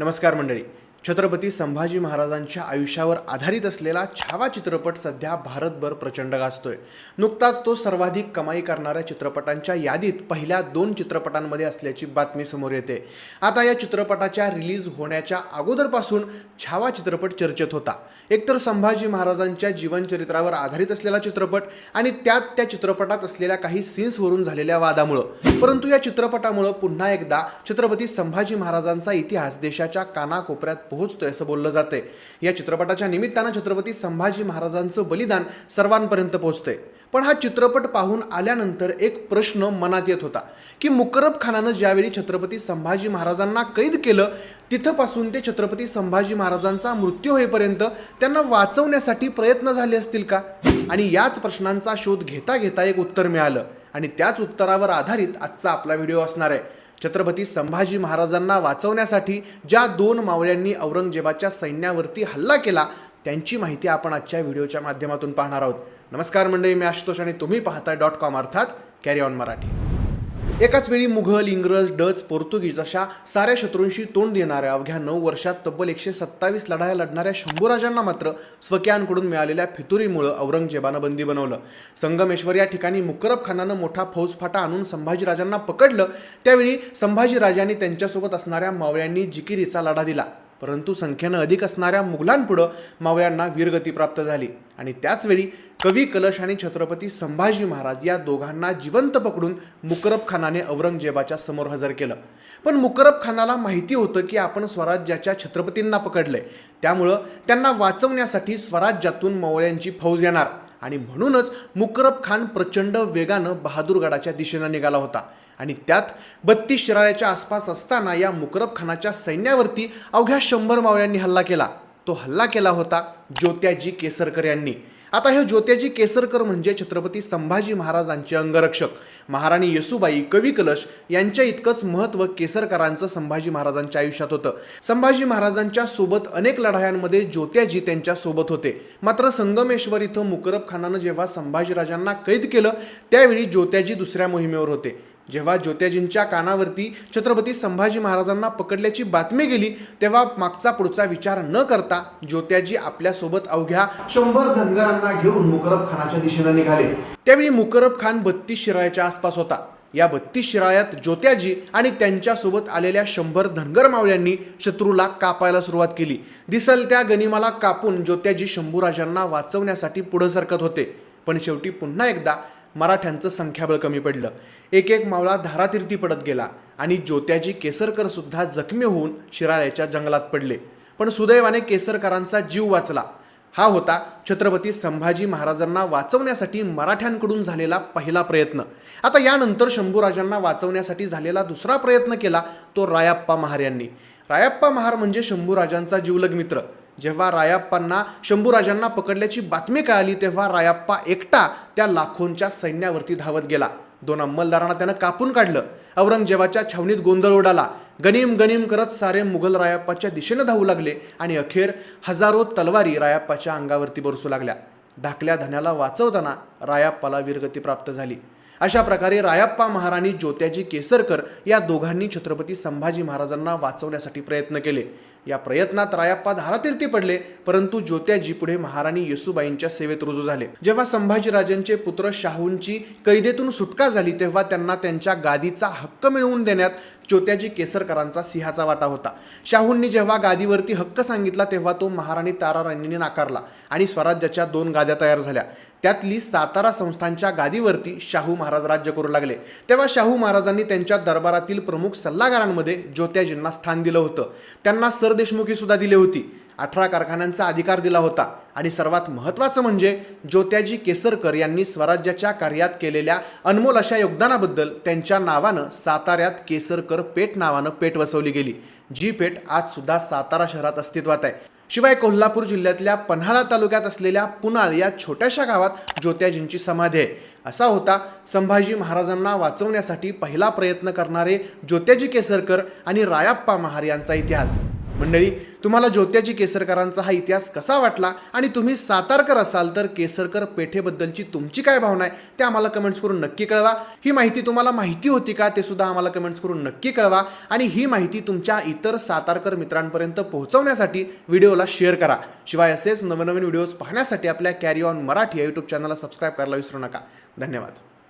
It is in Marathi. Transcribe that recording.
नमस्कार मंडळी. छत्रपती संभाजी महाराजांच्या आयुष्यावर आधारित असलेला छावा चित्रपट सध्या भारतभर प्रचंड गाजतोय. नुकताच तो सर्वाधिक कमाई करणाऱ्या चित्रपटांच्या यादीत पहिल्या दोन चित्रपटांमध्ये असल्याची बातमी समोर येते. आता या चित्रपटाच्या रिलीज होण्याच्या अगोदरपासून छावा चित्रपट चर्चेत होता. एकतर संभाजी महाराजांच्या जीवनचरित्रावर आधारित असलेला चित्रपट आणि त्यात त्या चित्रपटात असलेल्या काही सीन्सवरून झालेल्या वादामुळं. परंतु या चित्रपटामुळं पुन्हा एकदा छत्रपती संभाजी महाराजांचा इतिहास देशाच्या कानाकोपऱ्यात पोहोचतोय असं बोललं जातंय. या चित्रपटाच्या निमित्तानं छत्रपती संभाजी महाराजांचं बलिदान सर्वांपर्यंत पोहोचतंय. पण हा चित्रपट पाहून आल्यानंतर एक प्रश्न मनात येत होता की मुकरब खानानं ज्यावेळी छत्रपती संभाजी महाराजांना कैद केलं तिथंपासून ते छत्रपती संभाजी महाराजांचा मृत्यू होईपर्यंत त्यांना वाचवण्यासाठी प्रयत्न झाले असतील का? आणि याच प्रश्नांचा शोध घेता घेता एक उत्तर मिळालं. आणि त्याच उत्तरावर आधारित आजचा आपला व्हिडिओ असणार आहे. छत्रपती संभाजी महाराजांना वाचवण्यासाठी ज्या दोन मावळ्यांनी औरंगजेबाच्या सैन्यावरती हल्ला केला त्यांची माहिती आपण आजच्या व्हिडिओच्या माध्यमातून पाहणार आहोत. नमस्कार मंडळी मी आशुतोष आणि तुम्ही पाहताय डॉट कॉम अर्थात कॅरी ऑन मराठी. एकाच वेळी मुघल इंग्रज डच पोर्तुगीज अशा साऱ्या शत्रूंशी तोंड देणाऱ्या अवघ्या नऊ वर्षात तब्बल एकशे सत्तावीस लढाया लढणाऱ्या शंभूराजांना मात्र स्वकीयांकडून मिळालेल्या फितुरीमुळं औरंगजेबानं बंदी बनवलं. संगमेश्वर या ठिकाणी मुकरब खानानं मोठा फौजफाटा आणून संभाजीराजांना पकडलं. त्यावेळी संभाजीराजांनी त्यांच्यासोबत असणाऱ्या मावळ्यांनी जिकिरीचा लढा दिला. परंतु संख्येनं अधिक असणाऱ्या मुघलांपुढं मावळ्यांना वीरगती प्राप्त झाली. आणि त्याचवेळी कवी कलश आणि छत्रपती संभाजी महाराज या दोघांना जिवंत पकडून मुकरब खानाने औरंगजेबाच्या समोर हजर केलं. पण मुकरब खानाला माहिती होतं की आपण स्वराज्याच्या छत्रपतींना पकडलंय. त्यामुळं त्यांना वाचवण्यासाठी स्वराज्यातून मावळ्यांची फौज येणार. आणि म्हणूनच मुकरब खान प्रचंड वेगानं बहादूरगडाच्या दिशेनं निघाला होता. आणि त्यात बत्तीस शिराळ्याच्या आसपास असताना या मुकरब खानाच्या सैन्यावरती अवघ्या शंभर मावळ्यांनी हल्ला केला. तो हल्ला केला होता ज्योत्याजी केसरकर यांनी. आता हे ज्योत्याजी केसरकर म्हणजे छत्रपती संभाजी महाराजांचे अंगरक्षक. महाराणी येसुबाई कवी कलश यांच्या इतकंच महत्त्व केसरकरांचं संभाजी महाराजांच्या आयुष्यात होतं. संभाजी महाराजांच्या सोबत अनेक लढायांमध्ये ज्योत्याजी त्यांच्यासोबत होते. मात्र संगमेश्वर इथं मुकरब खानानं जेव्हा संभाजीराजांना कैद केलं त्यावेळी ज्योत्याजी दुसऱ्या मोहिमेवर होते. जेव्हा ज्योत्याजींच्या कानावरती छत्रपती संभाजी महाराजांना पकडल्याची बातमी गेली तेव्हा मागचा पुढचा विचार न करता ज्योत्याजी आपल्यासोबत अवघ्या शंभर धनगरांना घेऊन मुकरब खानाच्या दिशेने निघाले. त्यावेळी मुकरब खान बत्तीस शिराळ्याच्या आसपास होता. या बत्तीस शिराळ्यात ज्योत्याजी आणि त्यांच्यासोबत आलेल्या शंभर धनगर मावळ्यांनी शत्रूला कापायला सुरुवात केली. दिसल त्या गनिमाला कापून ज्योत्याजी शंभूराजांना वाचवण्यासाठी पुढे सरकत होते. पण शेवटी पुन्हा एकदा मराठ्यांचं संख्याबळ कमी पडलं. एक एक मावळा धारातीर्थी पडत गेला आणि ज्योत्याजी केसरकर सुद्धा जखमी होऊन शिराळ्याच्या जंगलात पडले. पण सुदैवाने केसरकरांचा जीव वाचला. हा होता छत्रपती संभाजी महाराजांना वाचवण्यासाठी मराठ्यांकडून झालेला पहिला प्रयत्न. आता यानंतर शंभूराजांना वाचवण्यासाठी झालेला दुसरा प्रयत्न केला तो रायाप्पा महार यांनी. रायाप्पा महार म्हणजे शंभूराजांचा जीवलग मित्र. जेव्हा रायाप्पांना शंभूराजांना पकडल्याची बातमी कळाली तेव्हा रायाप्पा एकटा त्या लाखोंच्या सैन्यावरती धावत गेला. दोन अंमलदारांना त्यानं कापून काढलं. औरंगजेबाच्या छावणीत गोंधळ उडाला. गनीम गनीम करत सारे मुघल रायाप्पाच्या दिशेनं धावू लागले आणि अखेर हजारो तलवारी रायाप्पाच्या अंगावरती बरसू लागल्या. धाकल्या धन्याला वाचवताना रायाप्पाला वीरगती प्राप्त झाली. अशा प्रकारे रायाप्पा महाराणी ज्योत्याजी केसरकर या दोघांनी छत्रपती संभाजी महाराजांना वाचवण्यासाठी प्रयत्न केले. या प्रयत्नात रायाप्पा धारातीर्थी पडले परंतु ज्योत्याजी पुढे महाराणी येसुबाईंच्या सेवेत रुजू झाले. जेव्हा संभाजीराजांचे पुत्र शाहूंची कैदेतून सुटका झाली तेव्हा त्यांना त्यांच्या गादीचा हक्क मिळवून देण्यात ज्योत्याजी केसरकरांचा सिंहाचा वाटा होता. शाहूंनी जेव्हा गादीवरती हक्क सांगितला तेव्हा तो महाराणी ताराराणीने नाकारला आणि स्वराज्याच्या दोन गाद्या तयार झाल्या. त्यातली सातारा संस्थांच्या गादीवरती शाहू महाराज राज्य करू लागले. तेव्हा शाहू महाराजांनी त्यांच्या दरबारातील प्रमुख सल्लागारांमध्ये ज्योत्याजींना स्थान दिलं होतं. त्यांना सरदेशमुखी सुद्धा दिली होती. अठरा कारखान्यांचा अधिकार दिला होता. आणि सर्वात महत्त्वाचं म्हणजे ज्योत्याजी केसरकर यांनी स्वराज्याच्या कार्यात केलेल्या अनमोल अशा योगदानाबद्दल त्यांच्या नावानं साताऱ्यात केसरकर पेठ नावानं पेठ वसवली गेली. जी पेठ आज सुद्धा सातारा शहरात अस्तित्वात आहे. शिवाय कोल्हापूर जिल्ह्यातल्या पन्हाळा तालुक्यात असलेल्या पुनाळ या छोट्याशा गावात ज्योत्याजींची समाधी आहे. असा होता संभाजी महाराजांना वाचवण्यासाठी पहिला प्रयत्न करणारे ज्योत्याजी केसरकर आणि रायाप्पा महार यांचा इतिहास. मंडळी तुम्हाला ज्योत्याजी केसरकरांचा हा इतिहास कसा वाटला आणि तुम्ही सातारकर असाल तर केसरकर पेठेबद्दलची तुमची काय भावना आहे ते आम्हाला कमेंट्स करून नक्की कळवा. ही माहिती तुम्हाला माहिती होती का ते सुद्धा आम्हाला कमेंट्स करून नक्की कळवा. आणि ही माहिती तुमच्या इतर सातारकर मित्रांपर्यंत पोहोचवण्यासाठी व्हिडिओला शेअर करा. शिवाय असेच नवनवीन व्हिडिओज पाहण्यासाठी आपल्या कॅरी ऑन मराठी या यूट्यूब चॅनलला सबस्क्राईब करायला विसरू नका. धन्यवाद.